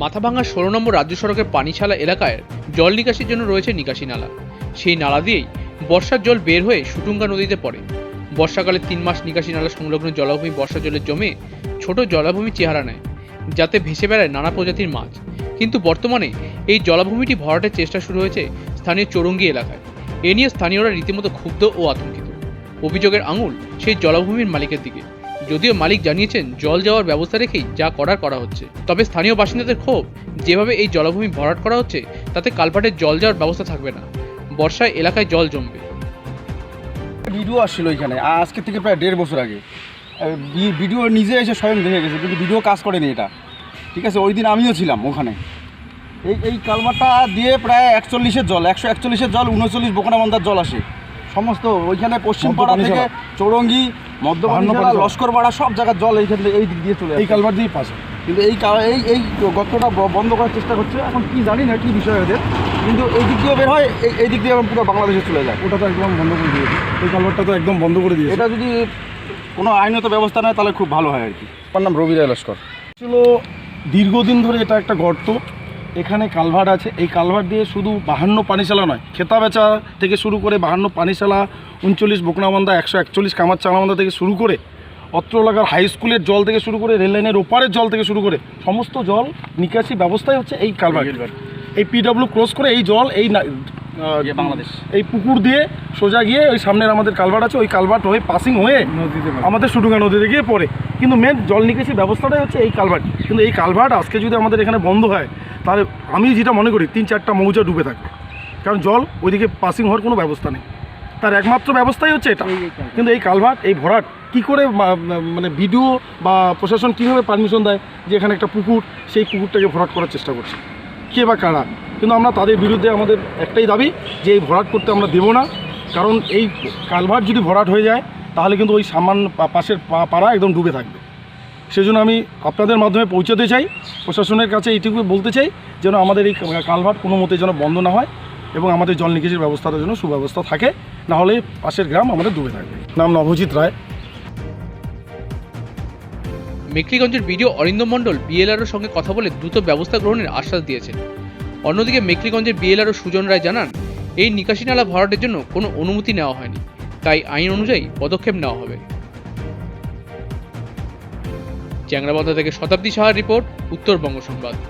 মাথাভাঙা ষোলো নম্বর রাজ্য সড়কের পানিছালা এলাকায় জল নিকাশির জন্য রয়েছে নিকাশি নালা। সেই নালা দিয়েই বর্ষার জল বের হয়ে সুটুঙ্গা নদীতে পড়ে। বর্ষাকালে তিন মাস নিকাশি নালা সংলগ্ন জলাভূমি বর্ষা জলে জমে ছোট জলাভূমি চেহারা নেয়, যাতে ভেসে বেড়ায় নানা প্রজাতির মাছ। কিন্তু বর্তমানে এই জলাভূমিটি ভরাটের চেষ্টা শুরু হয়েছে স্থানীয় চৌরঙ্গি এলাকায়। এ নিয়ে স্থানীয়রা রীতিমতো ক্ষুব্ধ ও আতঙ্কিত। অভিযোগের আঙুল সেই জলাভূমির মালিকের দিকে। যদিও মালিক জানিয়েছেন জল যাওয়ার ব্যবস্থা রেখেই যা করার করা হচ্ছে। তবে স্থানীয় বাসিন্দাদের ক্ষোভ, যেভাবে এই জলাভূমি ভরাট করা হচ্ছে, তাতে কালভার্টের জল যাওয়ার ব্যবস্থা থাকবে না। বর্ষায় এলাকায় জল জমবে। ভিডিও আসছিল এখানে আজকে থেকে প্রায় দেড় বছর আগে। ভিডিও নিজে এসে স্বয়ং দেখে গেছে, কিন্তু ভিডিও কাজ করেনি এটা। ঠিক আছে, ওই দিন আমিও ছিলাম ওখানে। এই এই কালমারটা দিয়ে প্রায় একচল্লিশের জল, একশো একচল্লিশের জল, উনচল্লিশ বোকনামন্দার জল আসে। সমস্ত ওইখানে পশ্চিম পাড়া থেকে চৌরঙ্গি মধ্যপাড়া লস্কর পাড়া সব জায়গার জল এইখান থেকে এই দিক দিয়ে চলে এই কালভার দিয়ে পাশে কিন্তু এই কা- এই এই গর্তটা ব- বন্ধ করার চেষ্টা করছে। এখন কি জানি না কি বিষয় ওদের। কিন্তু এই দিক দিয়েও বের হয় এই- এই দিক দিয়ে পুরো বাংলাদেশে চলে যায়। ওটা তো একদম বন্ধ করে দিয়েছে। এই কালভারটা তো একদম বন্ধ করে দিয়েছে। এটা যদি কোনো আইনত ব্যবস্থা নেয় তাহলে খুব ভালো হয় আর কি। আমার নাম রবি রায় লস্কর। ছিল দীর্ঘদিন ধরে এটা একটা গর্ত। এখানে কালভার্ট আছে। এই কালভার্ট দিয়ে শুধু বাহান্ন পানিশালা নয় খেতা বেচা থেকে শুরু করে বাহান্ন পানিশালা উনচল্লিশ বকনাবান্ধা একশো একচল্লিশ কামার চালাবান্ধা থেকে শুরু করে অত্র এলাকার হাই স্কুলের জল থেকে শুরু করে রেল লাইনের ওপারের জল থেকে শুরু করে সমস্ত জল নিকাশি ব্যবস্থাই হচ্ছে এই কালভার্ট। এই পিডব্লিউ ক্রস করে এই জল এই বাংলাদেশ। এই পুকুর দিয়ে সোজা গিয়ে ওই সামনের আমাদের কালভার্ট আছে ওই কালভার্ট হয়ে পাসিং হয়ে আমাদের সুটুঙ্গা নদীতে গিয়ে পড়ে। কিন্তু মেন জল নিকাশি ব্যবস্থাটাই হচ্ছে এই কালভার্ট। কিন্তু এই কালভার্ট আজকে যদি আমাদের এখানে বন্ধ হয় তাহলে আমি যেটা মনে করি তিন চারটা মৌজা ডুবে থাকবে। কারণ জল ওইদিকে পাসিং হওয়ার কোনো ব্যবস্থা নেই। তার একমাত্র ব্যবস্থাই হচ্ছে এটা। কিন্তু এই কালভার্ট এই ভরাট কি করে মানে ভিডিও বা প্রশাসন কীভাবে পারমিশন দেয় যে এখানে একটা পুকুর সেই পুকুরটাকে ভরাট করার চেষ্টা করছে? কে বা কারা? কিন্তু আমরা তাদের বিরুদ্ধে আমাদের একটাই দাবি যে এই ভরাট করতে আমরা দেবো না। কারণ এই কালভার্ট যদি ভরাট হয়ে যায় তাহলে কিন্তু ওই সামান পাশের পাড়া একদম ডুবে থাকবে। সেজন্য আমি আপনাদের মাধ্যমে পৌঁছাতে চাই, প্রশাসনের কাছে এইটুকু বলতে চাই, যেন আমাদের এই কালভার্ট কোনো মতে যেন বন্ধ না হয় এবং আমাদের জল নিকাশির ব্যবস্থাটার জন্য সুব্যবস্থা থাকে, না হলে পাশের গ্রাম আমাদের ডুবে থাকবে। নাম নভজিৎ রায়। মেকলিগঞ্জের বিডিও অরিন্দম মণ্ডল বিএলআরওর সঙ্গে কথা বলে দ্রুত ব্যবস্থা গ্রহণের আশ্বাস দিয়েছেন। অন্যদিকে মেকলিগঞ্জের বিএলআরও সুজন রায় জানান, এই নিকাশি নালা ভরাটের জন্য কোনো অনুমতি নেওয়া হয়নি। তাই আইন অনুযায়ী পদক্ষেপ নেওয়া হবে। চ্যাংরাবান্ধা থেকে শতাব্দী সাহার রিপোর্ট উত্তরবঙ্গ সংবাদ।